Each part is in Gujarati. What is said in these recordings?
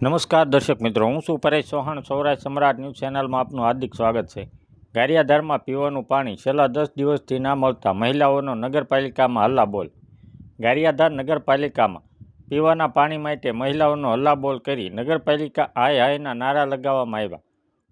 નમસ્કાર દર્શક મિત્રો, હું છું પરેશ ચૌહાણ, સૌરાષ્ટ્ર સમ્રાટ ન્યૂઝ ચેનલમાં આપનું હાર્દિક સ્વાગત છે. ગારિયાધારમાં પીવાનું પાણી છેલ્લા દસ દિવસથી ના મળતા મહિલાઓનો નગરપાલિકામાં હલ્લાબોલ. ગારિયાધાર નગરપાલિકામાં પીવાના પાણી માટે મહિલાઓનો હલ્લાબોલ કરી નગરપાલિકા હાય હાયના નારા લગાવવામાં આવ્યા.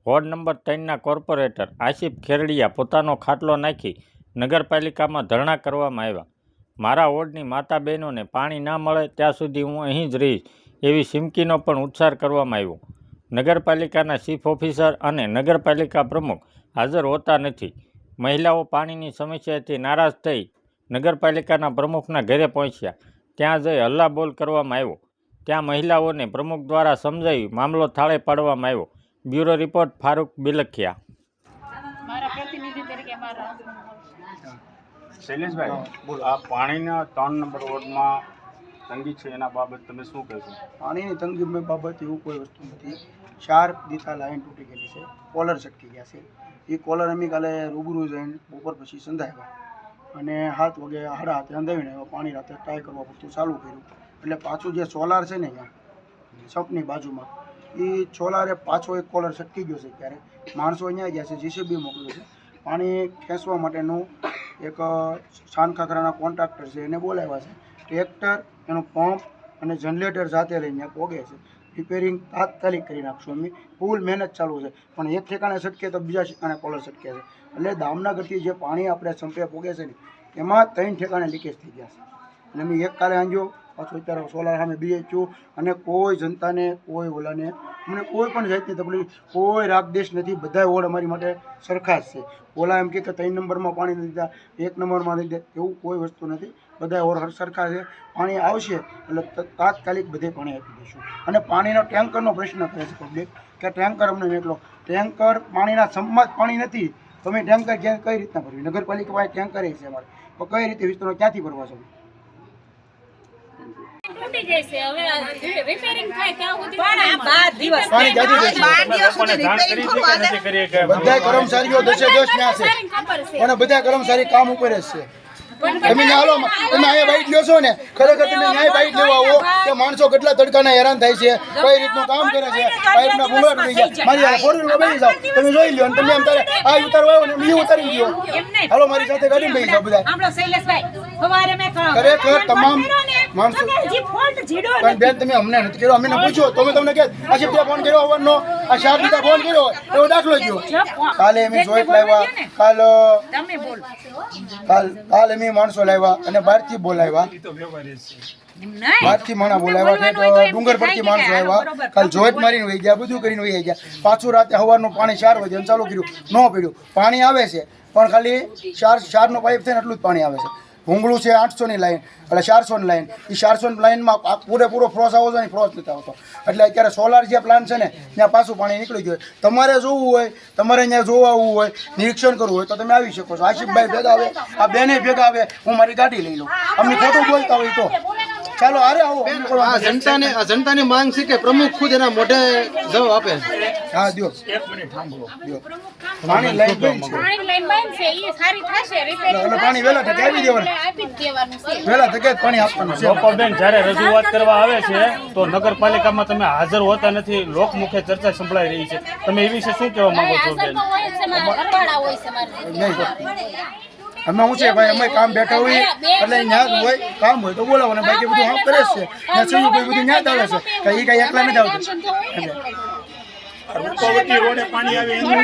વોર્ડ નંબર ત્રણના કોર્પોરેટર આસિફ ખેરડિયા પોતાનો ખાટલો નાખી નગરપાલિકામાં ધરણા કરવામાં આવ્યા. મારા વોર્ડની માતા બહેનોને પાણી ના મળે, ત્યાં સુધી હું અહીં જ રહીશ. એવી સિમકીનો પણ ઉચ્ચાર કરવામાં આવ્યો. નગરપાલિકાના ચીફ ઓફિસર અને નગરપાલિકા પ્રમુખ હાજર હોતા નથી. મહિલાઓ પાણીની સમસ્યાથી નારાજ થઈ નગરપાલિકાના પ્રમુખના ઘરે પહોંચ્યા. ત્યાં જઈ હલ્લાબોલ કરવામાં આવ્યો. ત્યાં મહિલાઓને પ્રમુખ દ્વારા સમજાવી મામલો થાળે પાડવામાં આવ્યો. Bureau report Farooq Bilakhiya. મારા પ્રતિનિધિ શૈલેષભાઈ આ પાણીના ત્રણ નંબર વોર્ડમાં તંગી છે એના બાબત તમે શું કહેશો? પાણીની તંગી બાબત એવું કોઈ વસ્તુ નથી. ચાર દીતા લાઈન તૂટી ગયેલી છે. કોલર ચટકી ગયા છે. એ કોલર અમે કાલે રૂબરૂ જઈને બપોર પછી સંધાવ્યા. અને હાથ વગે હાડા હાથે અંધાવીને પાણી રાતે ટ્રાય કરવા પૂરતું ચાલુ કર્યું. એટલે પાછું જે સોલાર છે ને અહીંયા સપની બાજુમાં, એ સોલારે પાછો એક કોલર છટકી ગયો છે ત્યારે માણસો અહીંયા ગયા છે જીસીબી મોકલ્યું છે. પાણી ખેંચવા માટેનું એક સાનખાખરાના કોન્ટ્રાક્ટર છે. એને બોલાવ્યા છે. ટ્રેક્ટર, એનું પંપ અને જનરેટર સાથે લઈને પોગે છે. રિપેરિંગ તાત્કાલિક કરી નાખશું અમે. ફૂલ મહેનત ચાલુ છે. પણ એક ઠેકાણે છટકે તો બીજા ઠેકાણે કોલર છટકે છે. એટલે દામનગરથી જે પાણી આપણે સંપે પોગે છે ને, એમાં ત્રણ ઠેકાણે લીકેજ થઈ ગયા છે. અને અમે એક કાલે આંજો પાછું અત્યારે સોલાર સામે બીએચયુ અને કોઈ જનતાને, કોઈ ઓલાને, અમને કોઈ પણ જાતની તકલીફ, કોઈ રાગદેશ નથી. બધા વોર્ડ અમારી માટે સરખા જ છે. ઓલા એમ કે ત્રણ નંબરમાં પાણી નથી દીધા એક નંબરમાં નથી દીધા એવું કોઈ વસ્તુ નથી. બધા વોર્ડ સરખા છે. પાણી આવશે એટલે તાત્કાલિક બધે પાણી આપી દઈશું. અને પાણીનો ટેન્કરનો પ્રશ્ન કરે છે પબ્લિક કે ટેન્કર અમને મોકલો ટેન્કર પાણીના સંમત પાણી નથી. તમે ટેન્કર ક્યાં, કઈ રીતના ભરવી? નગરપાલિકા પાસે ટેન્કર છે અમારે. તો કઈ રીતે વિસ્તારો ક્યાંથી ભરવા છે તૂટી જાય હવે રિપેરિંગ થાય ત્યાં સુધી પણ આ બાર દિવસ પાણી ક્યાંથી દેશે બાર દિવસ સુધી repairing થોડું હાલે. બધા કર્મચારીઓ દસે દસ છે. અને બધા કર્મચારી કામ ઉપર જ છે. તમે હાલો તમે અહીંયા બાઈટ લ્યો છો ને ખરેખર તમે ન્યાય બાઈટ લેવા આવો કે માણસો કેટલા તડકાના હેરાન થાય છે કઈ રીતનું કામ કરે છે પાઇપના ભૂંગળા તૂટી ગયા. મારી હારે ફોર વ્હીલમાં બેસી જાઓ. તમે જોઈ લ્યો અને તમે એમ તારે આ ઉતારવા આવ્યો ને એ ઉતારી ગયો. એમ હાલો મારી સાથે ગાડી બેસી જાઓ બધા. ખરેખર તમામ માણસો- પણ બેન તમે અમને નથી કર્યો અમને પૂછ્યો તો મેં તમને કે આ શિફ્ટ ફોન કર્યો અવારનો આ શાર દીધા ફોન કર્યો? એવો દાખલો ગયો. જો કાલે અમે જોઈટ લાવ્યા. કાલો કાલ તમે બોલો. કાલ કાલ અમે માણસો લાવ્યા અને બહારથી બોલાવ્યા. બહારથી માણા બોલાવ્યા તો ડુંગર પરથી માણસો આવ્યા. કાલ જોઈટ મારીને વહી ગયા બધું કરીને વહી ગયા. પાછું રાતે હવારનું પાણી ચાર વાગે ચાલુ કર્યું. ન પીડ્યું. પાણી આવે છે પણ ખાલી ચાર ચારનો પાઇપ છે ને એટલું જ પાણી આવે છે. ભૂંગળું છે, આઠસોની લાઈન એટલે ચારસોની લાઈન એ ચારસોની લાઈનમાં પૂરેપૂરો ફ્રોસ આવો છે ને ફ્રોસ નથી આવતો. એટલે અત્યારે સોલાર જે પ્લાન છે ને, ત્યાં પાછું પાણી નીકળી ગયું. તમારે જોવું હોય, તમારે અહીંયા જોવા આવવું હોય, નિરીક્ષણ કરવું હોય તો તમે આવી શકો છો. આશિફભાઈ ભેગા આવે, આ બેને ભેગા આવે, હું મારી ગાડી લઈ લઉં. અમને ખોટું બોલતા હોય તો. ચાલો અરે આવો આ જનતાને આ જનતાની માંગ છે કે પ્રમુખ ખુદ એના મોઢે જવાબ આપે. હા દો એક મિનિટ સાંભળો. દ્યો. પાણી લાઈન બંધ પાણી લાઈન બંધ છે એ સારી થશે રિપેરિંગ એટલે પાણી વહેલા તકે આપી દેવાનું. આપી જ દેવાનું છે. વહેલા તકે પાણી આપવાનું છે. લોકો બેન જ્યારે રજૂઆત કરવા આવે છે તો નગરપાલિકામાં તમે હાજર હોતા નથી લોકમુખે ચર્ચા સંભળાઈ રહી છે. તમે એ વિશે શું કહેવા માંગો છો બેન? હોય છે મારા હોય છે મારા નહીં અમે શું છે ભાઈ અમે કામ બેઠા હોય એટલે ન્યાજ હોય કામ હોય તો બોલાવો ને બાકી બધું હા કરે જ છે. ને સહયોગ ભાઈ બધું ન્યાજ આવે છે. કે એ કઈ એકલા નથી આવતું. રોડે પાણી આવે એનું